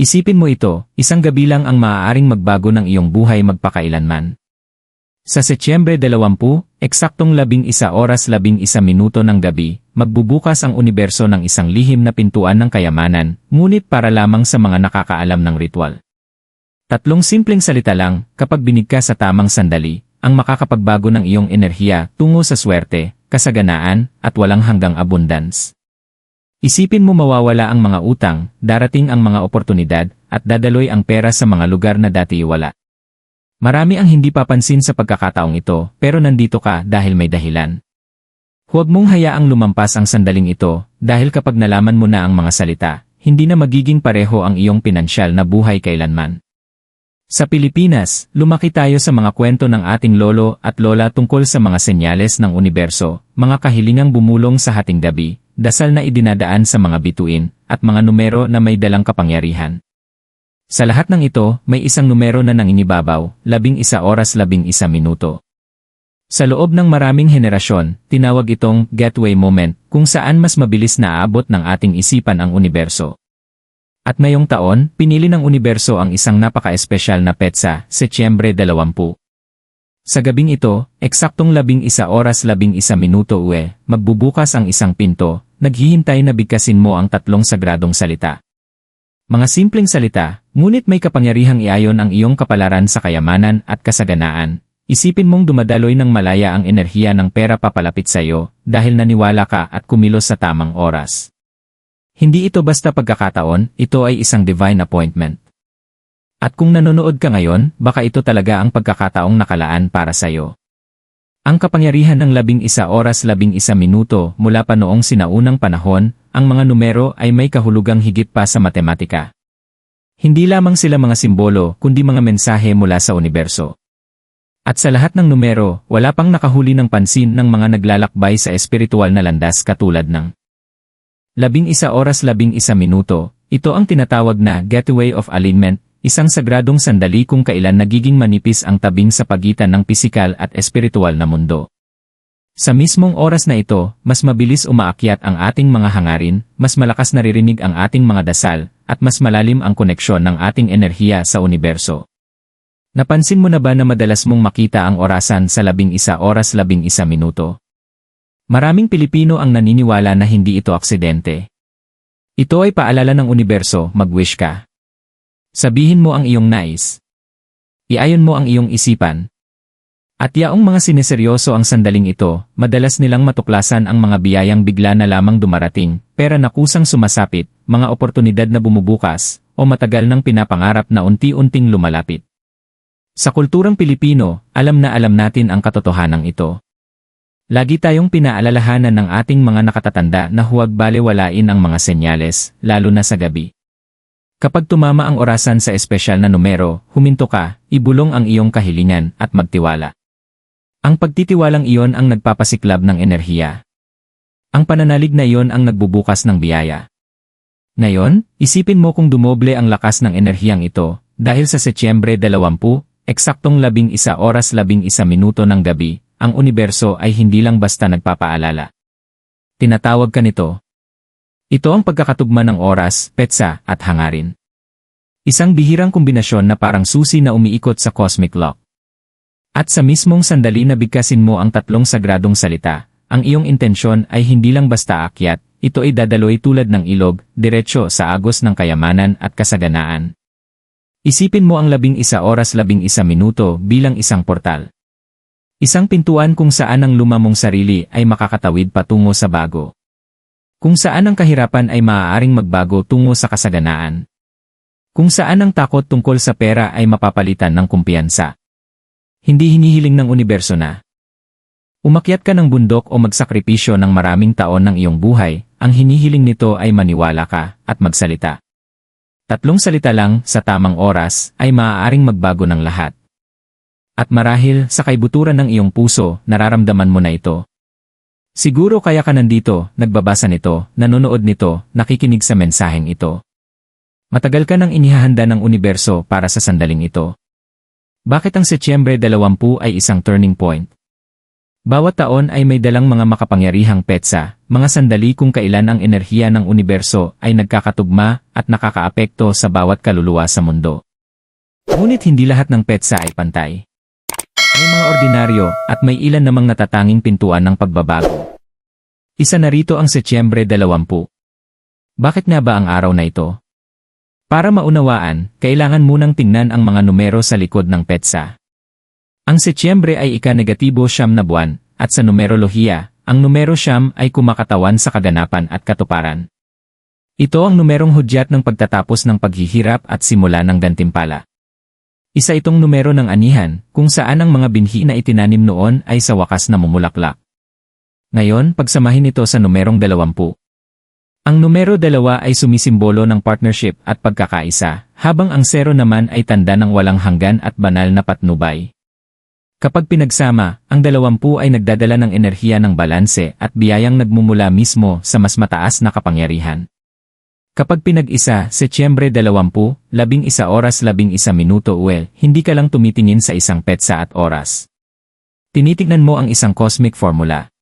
Isipin mo ito, isang gabi lang ang maaaring magbago ng iyong buhay magpakailanman. Sa Setyembre 20, eksaktong 11 oras 11 minuto ng gabi, magbubukas ang universo ng isang lihim na pintuan ng kayamanan, ngunit para lamang sa mga nakakaalam ng ritual. Tatlong simpleng salita lang, kapag binigka sa tamang sandali, ang makakapagbago ng iyong enerhiya tungo sa swerte, kasaganaan, at walang hanggang abundance. Isipin mo mawawala ang mga utang, darating ang mga oportunidad, at dadaloy ang pera sa mga lugar na dati wala. Marami ang hindi papansin sa pagkakataong ito, pero nandito ka dahil may dahilan. Huwag mong hayaang lumampas ang sandaling ito, dahil kapag nalaman mo na ang mga salita, hindi na magiging pareho ang iyong pinansyal na buhay kailanman. Sa Pilipinas, lumaki tayo sa mga kwento ng ating lolo at lola tungkol sa mga senyales ng universo, mga kahilingang bumulong sa hating gabi, dasal na idinadaan sa mga bituin, at mga numero na may dalang kapangyarihan. Sa lahat ng ito, may isang numero na nanginibabaw, labing isa oras labing isa minuto. Sa loob ng maraming henerasyon, tinawag itong gateway moment kung saan mas mabilis na aabot ng ating isipan ang universo. At ngayong taon, pinili ng universo ang isang napaka-espesyal na petsa, Setyembre 20. Sa gabing ito, eksaktong labing isa oras labing isa minuto uwe, magbubukas ang isang pinto, naghihintay na bigkasin mo ang tatlong sagradong salita. Mga simpleng salita, ngunit may kapangyarihang iayon ang iyong kapalaran sa kayamanan at kasaganaan. Isipin mong dumadaloy ng malaya ang enerhiya ng pera papalapit sa iyo dahil naniwala ka at kumilos sa tamang oras. Hindi ito basta pagkakataon, ito ay isang divine appointment. At kung nanonood ka ngayon, baka ito talaga ang pagkakataong nakalaan para sa iyo. Ang kapangyarihan ng labing isa oras labing isa minuto mula pa noong sinaunang panahon, ang mga numero ay may kahulugang higit pa sa matematika. Hindi lamang sila mga simbolo, kundi mga mensahe mula sa universo. At sa lahat ng numero, wala pang nakahuli ng pansin ng mga naglalakbay sa espiritual na landas katulad ng Labing isa oras labing isa minuto, ito ang tinatawag na Gateway of Alignment, isang sagradong sandali kung kailan nagiging manipis ang tabing sa pagitan ng pisikal at espiritual na mundo. Sa mismong oras na ito, mas mabilis umaakyat ang ating mga hangarin, mas malakas naririnig ang ating mga dasal, at mas malalim ang koneksyon ng ating enerhiya sa universo. Napansin mo na ba na madalas mong makita ang orasan sa labing isa oras labing isa minuto? Maraming Pilipino ang naniniwala na hindi ito aksidente. Ito ay paalala ng universo, mag-wish ka. Sabihin mo ang iyong nais. Iayon mo ang iyong isipan. At yaong mga sineseryoso ang sandaling ito, madalas nilang matuklasan ang mga biyayang bigla na lamang dumarating, pera na kusang sumasapit, mga oportunidad na bumubukas, o matagal nang pinapangarap na unti-unting lumalapit. Sa kulturang Pilipino, alam na alam natin ang katotohanan ito. Lagi tayong pinaalalahanan ng ating mga nakatatanda na huwag balewalain ang mga senyales, lalo na sa gabi. Kapag tumama ang orasan sa espesyal na numero, huminto ka, ibulong ang iyong kahilingan, at magtiwala. Ang pagtitiwalang iyon ang nagpapasiklab ng enerhiya. Ang pananalig na iyon ang nagbubukas ng biyaya. Ngayon, isipin mo kung dumoble ang lakas ng enerhiyang ito, dahil sa Setyembre 20, eksaktong 11 oras 11 minuto ng gabi, ang universo ay hindi lang basta nagpapaalala. Tinatawag ka nito. Ito ang pagkakatugma ng oras, petsa, at hangarin. Isang bihirang kombinasyon na parang susi na umiikot sa cosmic lock. At sa mismong sandali na bigkasin mo ang tatlong sagradong salita, ang iyong intensyon ay hindi lang basta akyat, ito ay dadaloy tulad ng ilog, diretsyo sa agos ng kayamanan at kasaganaan. Isipin mo ang labing isa oras labing isa minuto bilang isang portal. Isang pintuan kung saan ang lumamong sarili ay makakatawid patungo sa bago. Kung saan ang kahirapan ay maaaring magbago tungo sa kasaganaan. Kung saan ang takot tungkol sa pera ay mapapalitan ng kumpiyansa. Hindi hinihiling ng universo na. Umakyat ka ng bundok o magsakripisyo ng maraming taon ng iyong buhay, ang hinihiling nito ay maniwala ka at magsalita. Tatlong salita lang sa tamang oras ay maaaring magbago ng lahat. At marahil sa kaibuturan ng iyong puso, nararamdaman mo na ito. Siguro kaya ka nandito, nagbabasa nito, nanonood nito, nakikinig sa mensaheng ito. Matagal ka nang inihahanda ng universo para sa sandaling ito. Bakit ang Setyembre 20 ay isang turning point? Bawat taon ay may dalang mga makapangyarihang petsa, mga sandali kung kailan ang enerhiya ng universo ay nagkakatugma at nakakaapekto sa bawat kaluluwa sa mundo. Ngunit hindi lahat ng petsa ay pantay. May mga ordinaryo at may ilan namang natatanging pintuan ng pagbabago. Isa na rito ang Setyembre 20. Bakit nga ba ang araw na ito? Para maunawaan, kailangan munang tingnan ang mga numero sa likod ng petsa. Ang Setyembre ay ika-negatibo siyam na buwan, at sa numerolohiya, ang numero siyam ay kumakatawan sa kaganapan at katuparan. Ito ang numerong hudyat ng pagtatapos ng paghihirap at simula ng gantimpala. Isa itong numero ng anihan, kung saan ang mga binhi na itinanim noon ay sa wakas na mumulaklak. Ngayon, pagsamahin ito sa numerong dalawampu. Ang numero dalawa ay sumisimbolo ng partnership at pagkakaisa, habang ang zero naman ay tanda ng walang hanggan at banal na patnubay. Kapag pinagsama, ang dalawampu ay nagdadala ng enerhiya ng balanse at biyayang nagmumula mismo sa mas mataas na kapangyarihan. Kapag pinag-isa, Setyembre 20, labing isa oras labing isa minuto well, hindi ka lang tumitingin sa isang petsa at oras. Tinitignan mo ang isang cosmic formula.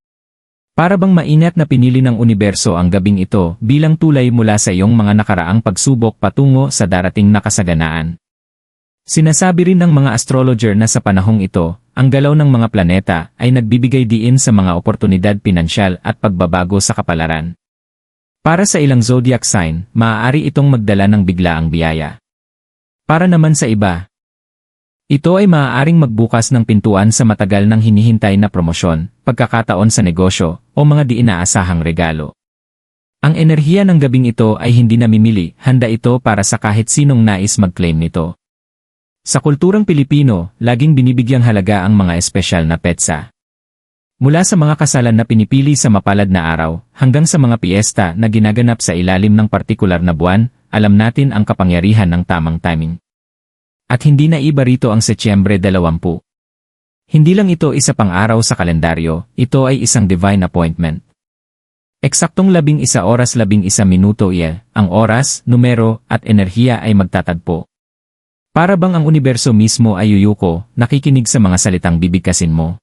Para bang mainat na pinili ng universo ang gabing ito bilang tulay mula sa iyong mga nakaraang pagsubok patungo sa darating na kasaganaan. Sinasabi rin ng mga astrologer na sa panahong ito, ang galaw ng mga planeta ay nagbibigay diin sa mga oportunidad pinansyal at pagbabago sa kapalaran. Para sa ilang zodiac sign, maaari itong magdala ng biglaang biyaya. Para naman sa iba, ito ay maaaring magbukas ng pintuan sa matagal nang hinihintay na promosyon, pagkakataon sa negosyo, o mga di inaasahang regalo. Ang enerhiya ng gabing ito ay hindi namimili, handa ito para sa kahit sinong nais mag-claim nito. Sa kulturang Pilipino, laging binibigyang halaga ang mga espesyal na petsa. Mula sa mga kasalan na pinipili sa mapalad na araw, hanggang sa mga piesta na ginaganap sa ilalim ng partikular na buwan, alam natin ang kapangyarihan ng tamang timing. At hindi na iba rito ang Setyembre 20. Hindi lang ito isa pang araw sa kalendaryo, ito ay isang divine appointment. Eksaktong labing isa oras labing isa minuto iya, ang oras, numero, at enerhiya ay magtatagpo. Para bang ang universo mismo ay yuyuko, nakikinig sa mga salitang bibigkasin mo.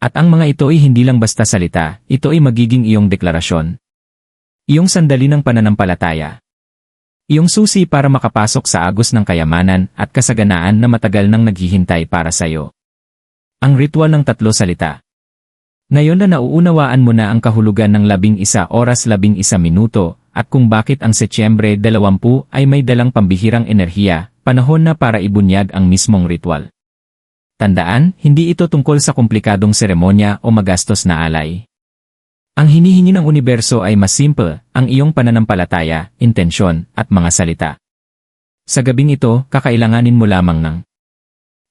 At ang mga ito ay hindi lang basta salita, ito ay magiging iyong deklarasyon. Iyong sandali ng pananampalataya. Iyong susi para makapasok sa agos ng kayamanan at kasaganaan na matagal nang naghihintay para sa'yo. Ang ritual ng tatlo salita. Ngayon na nauunawaan mo na ang kahulugan ng labing isa oras labing isa minuto at kung bakit ang Setyembre 20 ay may dalang pambihirang enerhiya, panahon na para ibunyag ang mismong ritual. Tandaan, hindi ito tungkol sa komplikadong seremonya o magastos na alay. Ang hinihingi ng universo ay mas simple, ang iyong pananampalataya, intensyon, at mga salita. Sa gabing ito, kakailanganin mo lamang ng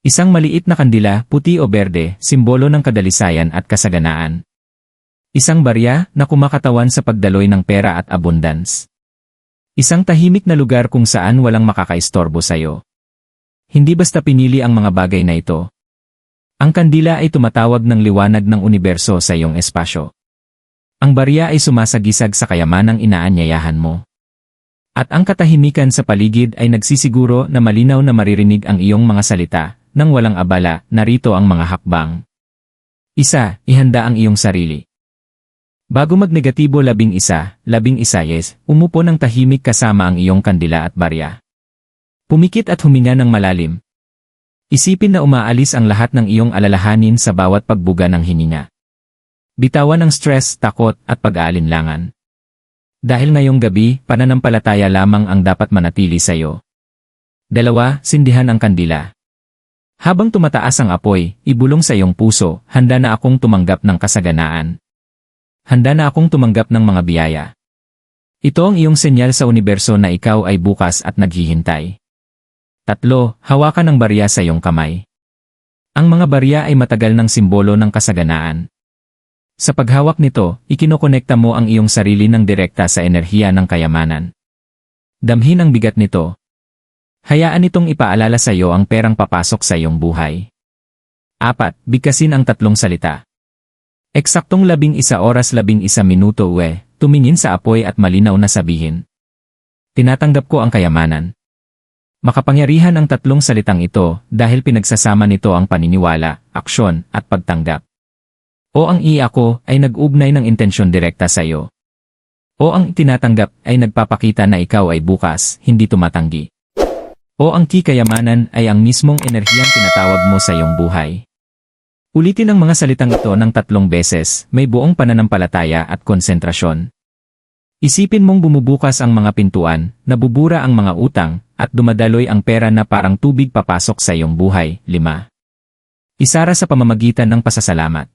isang maliit na kandila, puti o berde, simbolo ng kadalisayan at kasaganaan. Isang barya na kumakatawan sa pagdaloy ng pera at abundance. Isang tahimik na lugar kung saan walang makakaistorbo sa'yo. Hindi basta pinili ang mga bagay na ito. Ang kandila ay tumatawag ng liwanag ng universo sa iyong espasyo. Ang barya ay sumasagisag sa kayamanang inaanyayahan mo. At ang katahimikan sa paligid ay nagsisiguro na malinaw na maririnig ang iyong mga salita, nang walang abala, narito ang mga hakbang. Isa, ihanda ang iyong sarili. Bago magnegatibo labing isa, labing isa yes, umupo ng tahimik kasama ang iyong kandila at barya. Pumikit at huminga ng malalim. Isipin na umaalis ang lahat ng iyong alalahanin sa bawat pagbuga ng hininga. Bitawan ang stress, takot, at pag-aalinlangan. Dahil ngayong gabi, pananampalataya lamang ang dapat manatili sa iyo. Dalawa, sindihan ang kandila. Habang tumataas ang apoy, ibulong sa iyong puso, handa na akong tumanggap ng kasaganaan. Handa na akong tumanggap ng mga biyaya. Ito ang iyong senyal sa universo na ikaw ay bukas at naghihintay. Tatlo, hawakan ang barya sa iyong kamay. Ang mga barya ay matagal ng simbolo ng kasaganaan. Sa paghawak nito, ikinokonekta mo ang iyong sarili ng direkta sa enerhiya ng kayamanan. Damhin ang bigat nito. Hayaan itong ipaalala sa iyo ang perang papasok sa iyong buhay. Apat, bigkasin ang tatlong salita. Eksaktong labing isa oras labing isa minuto we, tumingin sa apoy at malinaw na sabihin. Tinatanggap ko ang kayamanan. Makapangyarihan ang tatlong salitang ito dahil pinagsasama nito ang paniniwala, aksyon, at pagtanggap. O ang i ako ay nag-ugnay ng intensyon direkta sa iyo. O ang tinatanggap ay nagpapakita na ikaw ay bukas, hindi tumatanggi. O ang ki kayamanan ay ang mismong enerhiyang tinatawag mo sa iyong buhay. Ulitin ang mga salitang ito ng tatlong beses, may buong pananampalataya at konsentrasyon. Isipin mong bumubukas ang mga pintuan, nabubura ang mga utang, at dumadaloy ang pera na parang tubig papasok sa iyong buhay. 5. Isara sa pamamagitan ng pasasalamat.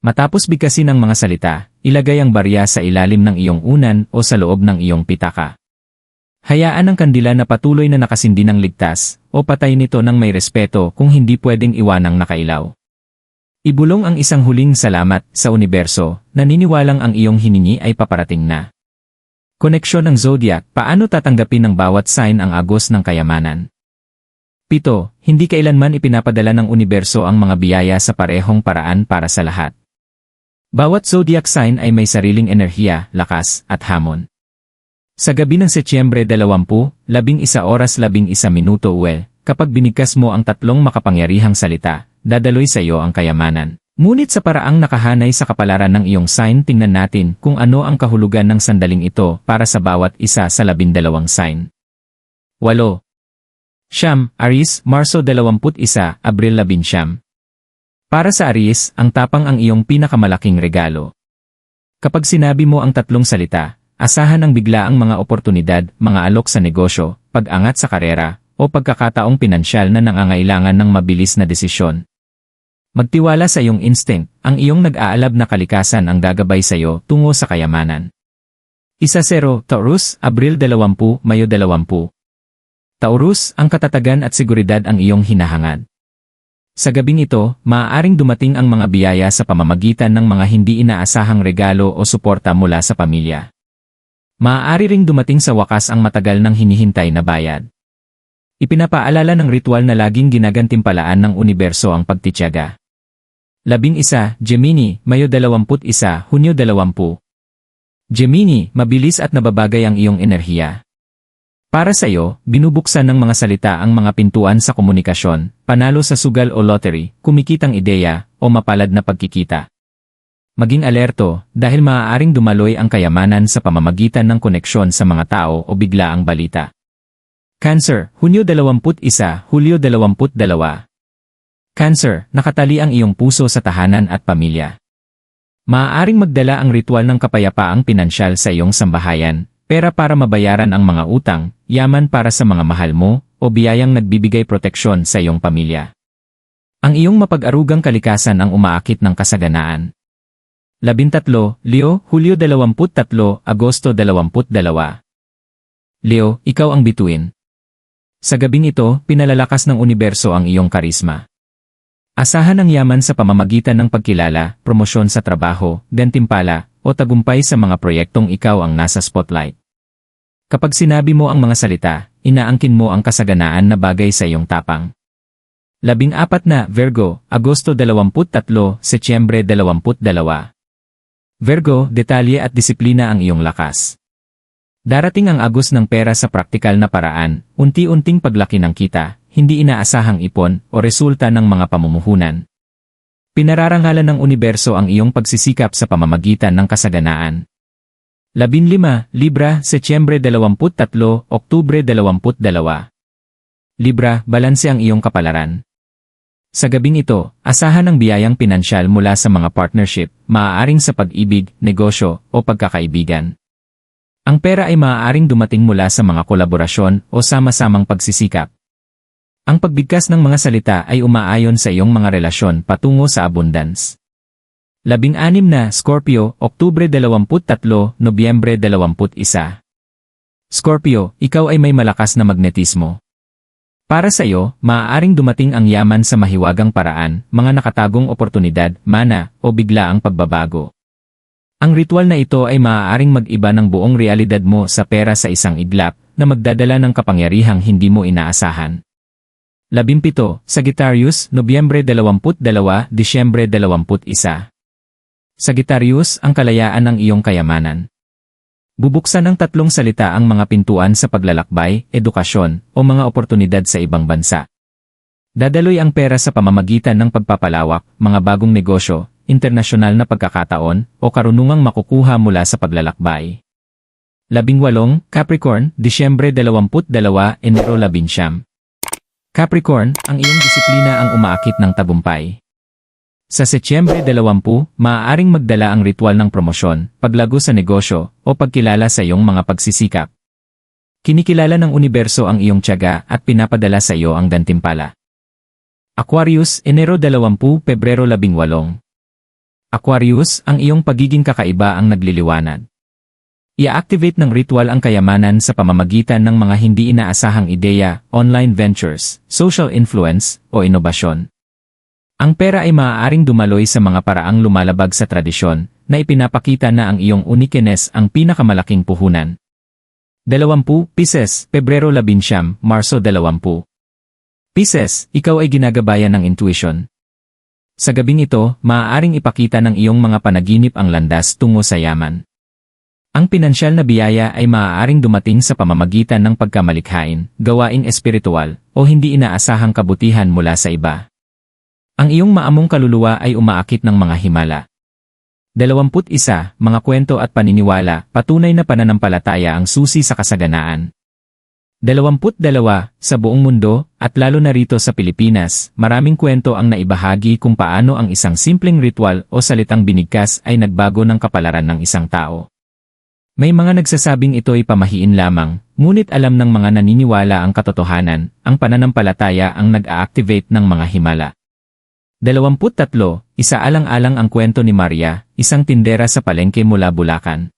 Matapos bigkasin ang mga salita, ilagay ang barya sa ilalim ng iyong unan o sa loob ng iyong pitaka. Hayaan ang kandila na patuloy na nakasindi ng ligtas, o patay nito ng may respeto kung hindi pwedeng iwanang nakailaw. Ibulong ang isang huling salamat sa universo, naniniwalang ang iyong hiningi ay paparating na. Koneksyon ng zodiac, paano tatanggapin ng bawat sign ang agos ng kayamanan? Pito, hindi kailanman ipinapadala ng universo ang mga biyaya sa parehong paraan para sa lahat. Bawat zodiac sign ay may sariling enerhiya, lakas, at hamon. Sa gabi ng Setyembre 20, 11 oras 11 minuto uwe, kapag binigkas mo ang tatlong makapangyarihang salita, dadaloy sa iyo ang kayamanan. Ngunit sa paraang nakahanay sa kapalaran ng iyong sign tingnan natin kung ano ang kahulugan ng sandaling ito para sa bawat isa sa labindalawang sign. 8. Siyam, Aries, Marso 21, Abril 11. Para sa Aries, ang tapang ang iyong pinakamalaking regalo. Kapag sinabi mo ang tatlong salita, asahan ang bigla ang mga oportunidad, mga alok sa negosyo, pag-angat sa karera, o pagkakataong pinansyal na nangangailangan ng mabilis na desisyon. Magtiwala sa iyong instinct, ang iyong nag-aalab na kalikasan ang gagabay sa iyo tungo sa kayamanan. Isa zero, Taurus, Abril 20, Mayo 20. Taurus, ang katatagan at seguridad ang iyong hinahangad. Sa gabing ito, maaaring dumating ang mga biyaya sa pamamagitan ng mga hindi inaasahang regalo o suporta mula sa pamilya. Maaari ring dumating sa wakas ang matagal ng hinihintay na bayad. Ipinapaalala ng ritual na laging ginagantimpalaan ng universo ang pagtityaga. Labing isa, Gemini, Mayo 21, Hunyo 20. Gemini, mabilis at nababagay ang iyong enerhiya. Para sa iyo, binubuksan ng mga salita ang mga pintuan sa komunikasyon, panalo sa sugal o lottery, kumikitang ideya, o mapalad na pagkikita. Maging alerto, dahil maaaring dumaloy ang kayamanan sa pamamagitan ng koneksyon sa mga tao o bigla ang balita. Cancer, Hunyo 21, Hulyo 22. Cancer, nakatali ang iyong puso sa tahanan at pamilya. Maaaring magdala ang ritual ng kapayapaang pinansyal sa iyong sambahayan, pera para mabayaran ang mga utang, yaman para sa mga mahal mo, o biyayang nagbibigay proteksyon sa iyong pamilya. Ang iyong mapag-arugang kalikasan ang umaakit ng kasaganaan. 13, Leo, Hulyo 23, Agosto 22. Leo, ikaw ang bituin. Sa gabing ito, pinalalakas ng universo ang iyong karisma. Asahan ang yaman sa pamamagitan ng pagkilala, promosyon sa trabaho, gantimpala, o tagumpay sa mga proyektong ikaw ang nasa spotlight. Kapag sinabi mo ang mga salita, inaangkin mo ang kasaganaan na bagay sa iyong tapang. Labing apat na, Virgo, Agosto 23, Setyembre 22. Virgo, detalye at disiplina ang iyong lakas. Darating ang agos ng pera sa praktikal na paraan, unti-unting paglaki ng kita, hindi inaasahang ipon o resulta ng mga pamumuhunan. Pinararangalan ng universo ang iyong pagsisikap sa pamamagitan ng kasaganaan. 15, Libra, Setyembre 23, Oktubre 22. Libra, balanse ang iyong kapalaran. Sa gabing ito, asahan ang biyayang pinansyal mula sa mga partnership, maaaring sa pag-ibig, negosyo, o pagkakaibigan. Ang pera ay maaaring dumating mula sa mga kolaborasyon o sama-samang pagsisikap. Ang pagbigkas ng mga salita ay umaayon sa iyong mga relasyon patungo sa abundance. Labing-anim na, Scorpio, Oktubre 23, Nobyembre 21. Scorpio, ikaw ay may malakas na magnetismo. Para sa iyo, maaaring dumating ang yaman sa mahiwagang paraan, mga nakatagong oportunidad, mana, o bigla ang pagbabago. Ang ritual na ito ay maaaring mag-iba ng buong realidad mo sa pera sa isang iglap na magdadala ng kapangyarihang hindi mo inaasahan. 17. Sagittarius, Nobyembre 22, Disyembre 21. Sagittarius, ang kalayaan ng iyong kayamanan. Bubuksan ng tatlong salita ang mga pintuan sa paglalakbay, edukasyon, o mga oportunidad sa ibang bansa. Dadaloy ang pera sa pamamagitan ng pagpapalawak, mga bagong negosyo, internasyonal na pagkakataon, o karunungang makukuha mula sa paglalakbay. Labing walong, Capricorn, Disyembre 22, Enero 11. Capricorn, ang iyong disiplina ang umaakit ng tagumpay. Sa Setyembre 20, maaaring magdala ang ritual ng promosyon, paglago sa negosyo, o pagkilala sa iyong mga pagsisikap. Kinikilala ng universo ang iyong tiyaga at pinapadala sa iyo ang gantimpala. Aquarius, Enero 20, Pebrero 18. Aquarius, ang iyong pagiging kakaiba ang nagliliwanag. I-activate ng ritual ang kayamanan sa pamamagitan ng mga hindi inaasahang ideya, online ventures, social influence, o inobasyon. Ang pera ay maaaring dumaloy sa mga paraang lumalabag sa tradisyon na ipinapakita na ang iyong uniqueness ang pinakamalaking puhunan. 20 Pisces, Pebrero 11, Marso 20. Pisces, ikaw ay ginagabayan ng intuition. Sa gabing ito, maaaring ipakita ng iyong mga panaginip ang landas tungo sa yaman. Ang pinansyal na biyaya ay maaaring dumating sa pamamagitan ng pagkamalikhain, gawaing espiritual, o hindi inaasahang kabutihan mula sa iba. Ang iyong maamong kaluluwa ay umaakit ng mga himala. 21. Mga kwento at paniniwala, patunay na pananampalataya ang susi sa kasaganaan. 22. Sa buong mundo, at lalo na rito sa Pilipinas, maraming kwento ang naibahagi kung paano ang isang simpleng ritual o salitang binigkas ay nagbago ng kapalaran ng isang tao. May mga nagsasabing ito ay pamahiin lamang, ngunit alam ng mga naniniwala ang katotohanan, ang pananampalataya ang nag-a-activate ng mga himala. 23. Isaalang-alang ang kwento ni Maria, isang tindera sa palengke mula Bulacan.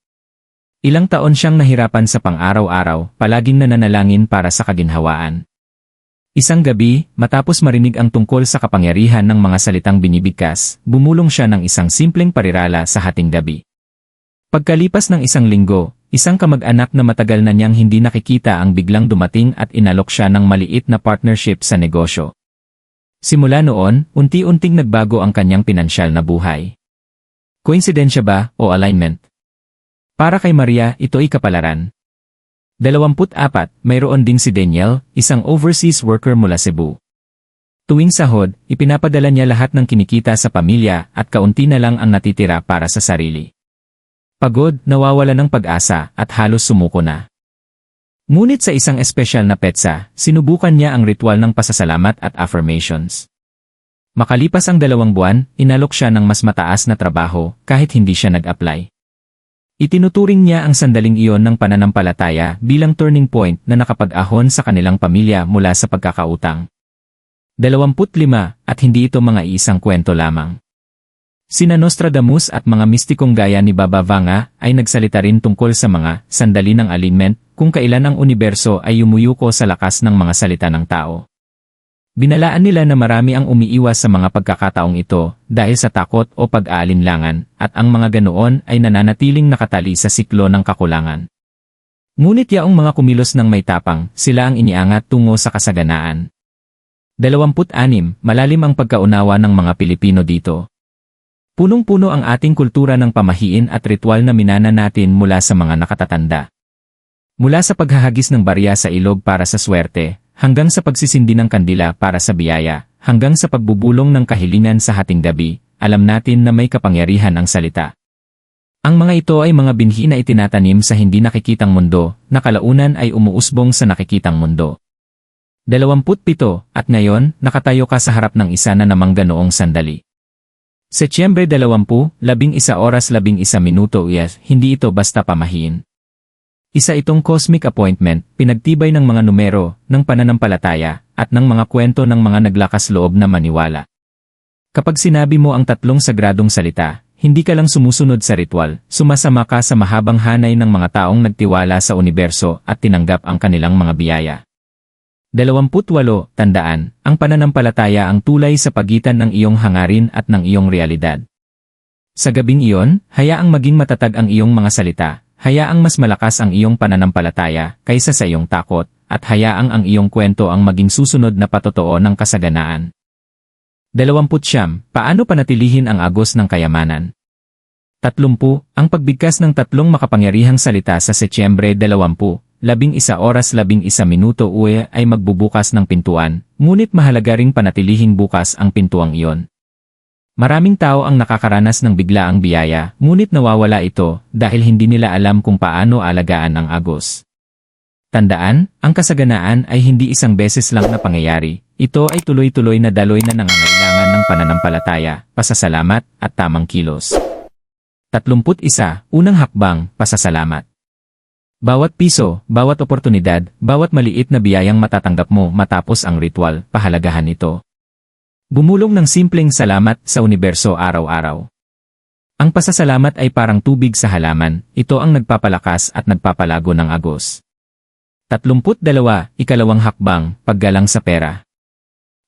Ilang taon siyang nahirapan sa pang-araw-araw, palaging nananalangin para sa kaginhawaan. Isang gabi, matapos marinig ang tungkol sa kapangyarihan ng mga salitang binibigkas, bumulong siya ng isang simpleng parirala sa hating gabi. Pagkalipas ng isang linggo, isang kamag-anak na matagal na niyang hindi nakikita ang biglang dumating at inalok siya ng maliit na partnership sa negosyo. Simula noon, unti-unting nagbago ang kanyang pinansyal na buhay. Koinsidensya ba o alignment? Para kay Maria, ito ay kapalaran. 24, mayroon ding si Daniel, isang overseas worker mula Cebu. Tuwing sahod, ipinapadala niya lahat ng kinikita sa pamilya at kaunti na lang ang natitira para sa sarili. Pagod, nawawala ng pag-asa at halos sumuko na. Ngunit sa isang espesyal na petsa, sinubukan niya ang ritual ng pasasalamat at affirmations. Makalipas ang dalawang buwan, inalok siya ng mas mataas na trabaho kahit hindi siya nag-apply. Itinuturing niya ang sandaling iyon ng pananampalataya bilang turning point na nakapag-ahon sa kanilang pamilya mula sa pagkakautang. 25 at hindi ito mga isang kwento lamang. Sina Nostradamus at mga mistikong gaya ni Baba Vanga ay nagsalita rin tungkol sa mga sandali ng alignment kung kailan ang universo ay yumuyuko sa lakas ng mga salita ng tao. Binalaan nila na marami ang umiiwas sa mga pagkakataong ito dahil sa takot o pag-aalinlangan at ang mga ganoon ay nananatiling nakatali sa siklo ng kakulangan. Ngunit yaong mga kumilos ng may tapang, sila ang iniangat tungo sa kasaganaan. 26. Malalim ang pagkaunawa ng mga Pilipino dito. Punong-puno ang ating kultura ng pamahiin at ritual na minana natin mula sa mga nakatatanda. Mula sa paghahagis ng barya sa ilog para sa swerte, hanggang sa pagsisindi ng kandila para sa biyaya, hanggang sa pagbubulong ng kahilingan sa hating gabi, alam natin na may kapangyarihan ang salita. Ang mga ito ay mga binhi na itinatanim sa hindi nakikitang mundo, na kalaunan ay umuusbong sa nakikitang mundo. 27 at ngayon, nakatayo ka sa harap ng isa na namang ganoong sandali. Setyembre 20, 11 oras 11 minuto yes, hindi ito basta pamahiin. Isa itong cosmic appointment, pinagtibay ng mga numero, ng pananampalataya, at ng mga kwento ng mga naglakas loob na maniwala. Kapag sinabi mo ang tatlong sagradong salita, hindi ka lang sumusunod sa ritual, sumasama ka sa mahabang hanay ng mga taong nagtiwala sa universo at tinanggap ang kanilang mga biyaya. 28. Tandaan, ang pananampalataya ang tulay sa pagitan ng iyong hangarin at ng iyong realidad. Sa gabing iyon, hayaang maging matatag ang iyong mga salita, hayaang mas malakas ang iyong pananampalataya kaysa sa iyong takot, at hayaang ang iyong kwento ang maging susunod na patotoo ng kasaganaan. 20. Paano panatilihin ang agos ng kayamanan? 30. Ang pagbigkas ng tatlong makapangyarihang salita sa Setyembre 20, labing isa oras labing isa minuto uwe ay magbubukas ng pintuan, ngunit mahalaga ring panatilihing bukas ang pintuang iyon. Maraming tao ang nakakaranas ng biglaang biyaya, ngunit nawawala ito dahil hindi nila alam kung paano alagaan ang agos. Tandaan, ang kasaganaan ay hindi isang beses lang na pangyayari. Ito ay tuloy-tuloy na daloy na nangangailangan ng pananampalataya, pasasalamat, at tamang kilos. 31. Unang hakbang, pasasalamat. Bawat piso, bawat oportunidad, bawat maliit na biyayang matatanggap mo matapos ang ritual, pahalagahan ito. Bumulong ng simpleng salamat sa universo araw-araw. Ang pasasalamat ay parang tubig sa halaman, ito ang nagpapalakas at nagpapalago ng agos. 32. Ikalawang hakbang, paggalang sa pera.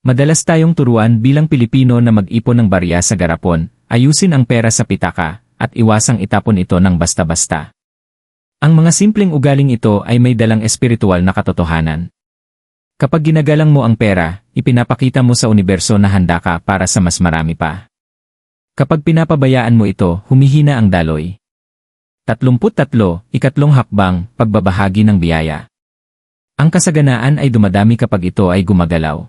Madalas tayong turuan bilang Pilipino na mag-ipon ng barya sa garapon, ayusin ang pera sa pitaka, at iwasang itapon ito ng basta-basta. Ang mga simpleng ugaling ito ay may dalang espiritual na katotohanan. Kapag ginagalang mo ang pera, ipinapakita mo sa universo na handa ka para sa mas marami pa. Kapag pinapabayaan mo ito, humihina ang daloy. 33. Ikatlong hakbang, pagbabahagi ng biyaya. Ang kasaganaan ay dumadami kapag ito ay gumagalaw.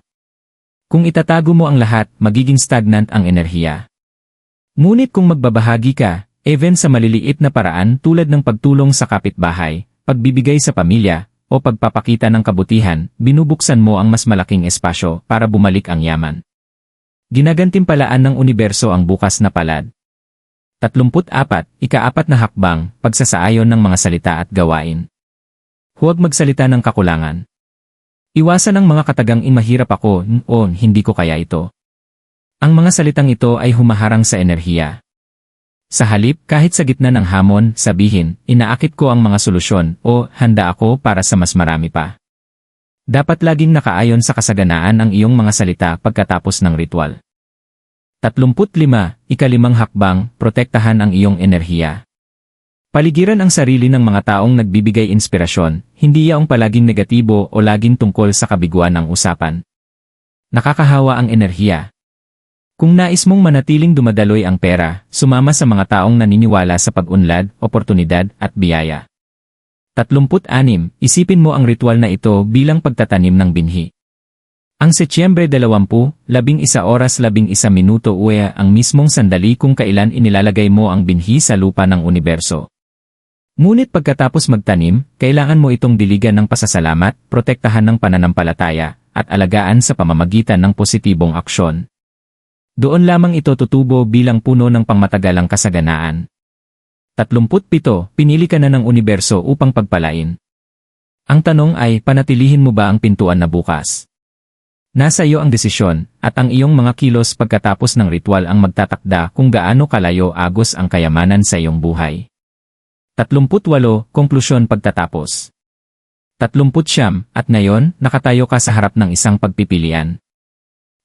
Kung itatago mo ang lahat, magiging stagnant ang enerhiya. Ngunit kung magbabahagi ka, even sa maliliit na paraan tulad ng pagtulong sa kapitbahay, pagbibigay sa pamilya, o pagpapakita ng kabutihan, binubuksan mo ang mas malaking espasyo para bumalik ang yaman. Ginagantimpalaan ng universo ang bukas na palad. 34. Ikaapat na hakbang, pagsasaayon ng mga salita at gawain. Huwag magsalita ng kakulangan. Iwasan ang mga katagang inmahirap ako o hindi ko kaya ito. Ang mga salitang ito ay humaharang sa enerhiya, sa halip, kahit sa gitna ng hamon, sabihin, inaakit ko ang mga solusyon o handa ako para sa mas marami pa. Dapat laging nakaayon sa kasaganaan ang iyong mga salita pagkatapos ng ritual. 35. Ikalimang hakbang, protektahan ang iyong enerhiya. Paligiran ang sarili ng mga taong nagbibigay inspirasyon, hindi yaong palaging negatibo o laging tungkol sa kabiguan ng usapan. Nakakahawa ang enerhiya, kung nais mong manatiling dumadaloy ang pera, sumama sa mga taong naniniwala sa pag-unlad, oportunidad, at biyaya. 36. Isipin mo ang ritual na ito bilang pagtatanim ng binhi. Ang Setyembre 20, 11 oras 11 minuto uwe ang mismong sandali kung kailan inilalagay mo ang binhi sa lupa ng universo. Ngunit pagkatapos magtanim, kailangan mo itong diligan ng pasasalamat, protektahan ng pananampalataya, at alagaan sa pamamagitan ng positibong aksyon. Doon lamang ito tutubo bilang puno ng pangmatagalang kasaganaan. 37. Pinili ka na ng universo upang pagpalain. Ang tanong ay, panatilihin mo ba ang pintuan na bukas? Nasa iyo ang desisyon, at ang iyong mga kilos pagkatapos ng ritual ang magtatakda kung gaano kalayo agos ang kayamanan sa iyong buhay. 38. Konklusyon pagtatapos. 30. At ngayon, nakatayo ka sa harap ng isang pagpipilian.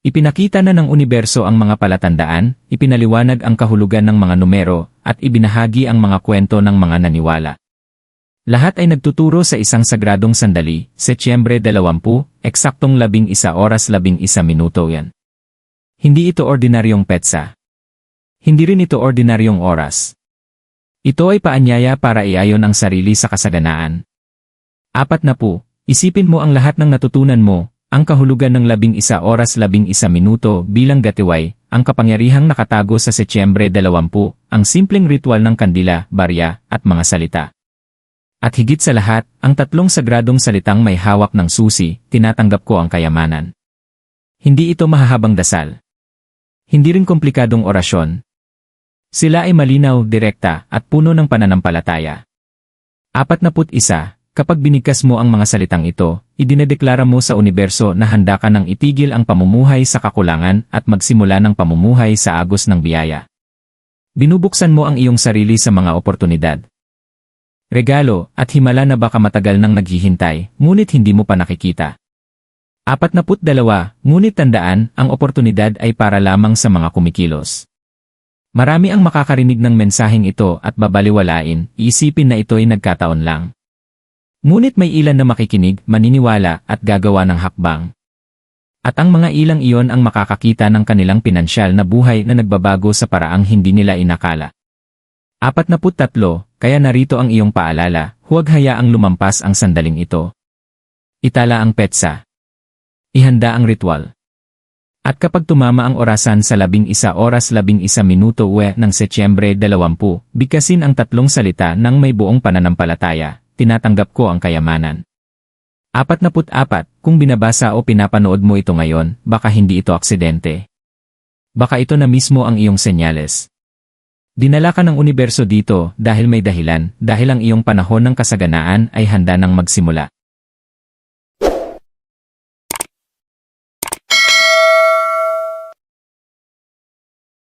Ipinakita na ng universo ang mga palatandaan, ipinaliwanag ang kahulugan ng mga numero, at ibinahagi ang mga kwento ng mga naniwala. Lahat ay nagtuturo sa isang sagradong sandali, Setyembre 20, eksaktong 11 oras 11 minuto yan. Hindi ito ordinaryong petsa. Hindi rin ito ordinaryong oras. Ito ay paanyaya para iayon ang sarili sa kasaganaan. Apat na po, isipin mo ang lahat ng natutunan mo, ang kahulugan ng labing isa oras labing isa minuto bilang gatiway, ang kapangyarihang nakatago sa Setyembre 20, ang simpleng ritual ng kandila, barya, at mga salita. At higit sa lahat, ang tatlong sagradong salitang may hawak ng susi, tinatanggap ko ang kayamanan. Hindi ito mahahabang dasal. Hindi rin komplikadong orasyon. Sila ay malinaw, direkta, at puno ng pananampalataya. Apat na put isa, Kapag binigkas mo ang mga salitang ito, idinedeklara mo sa universo na handa ka nang itigil ang pamumuhay sa kakulangan at magsimula ng pamumuhay sa agos ng biyaya. Binubuksan mo ang iyong sarili sa mga oportunidad. Regalo at himala na baka matagal nang naghihintay, ngunit hindi mo pa nakikita. Apat na put dalawa, ngunit tandaan, ang oportunidad ay para lamang sa mga kumikilos. Marami ang makakarinig ng mensaheng ito at babaliwalain, iisipin na ito'y nagkataon lang. Ngunit may ilan na makikinig, maniniwala at gagawa ng hakbang. At ang mga ilang iyon ang makakakita ng kanilang pinansyal na buhay na nagbabago sa paraang hindi nila inakala. Apat na tatlo, kaya narito ang iyong paalala, huwag hayaang lumampas ang sandaling ito. Itala ang petsa. Ihanda ang ritual. At kapag tumama ang orasan sa labing isa oras labing isa minuto we ng Setyembre 20, bigkasin ang tatlong salita ng may buong pananampalataya, tinatanggap ko ang kayamanan. 44. Kung binabasa o pinapanood mo ito ngayon, baka hindi ito aksidente. Baka ito na mismo ang iyong senyales. Dinala ka ng universo dito dahil may dahilan, dahil ang iyong panahon ng kasaganaan ay handa nang magsimula.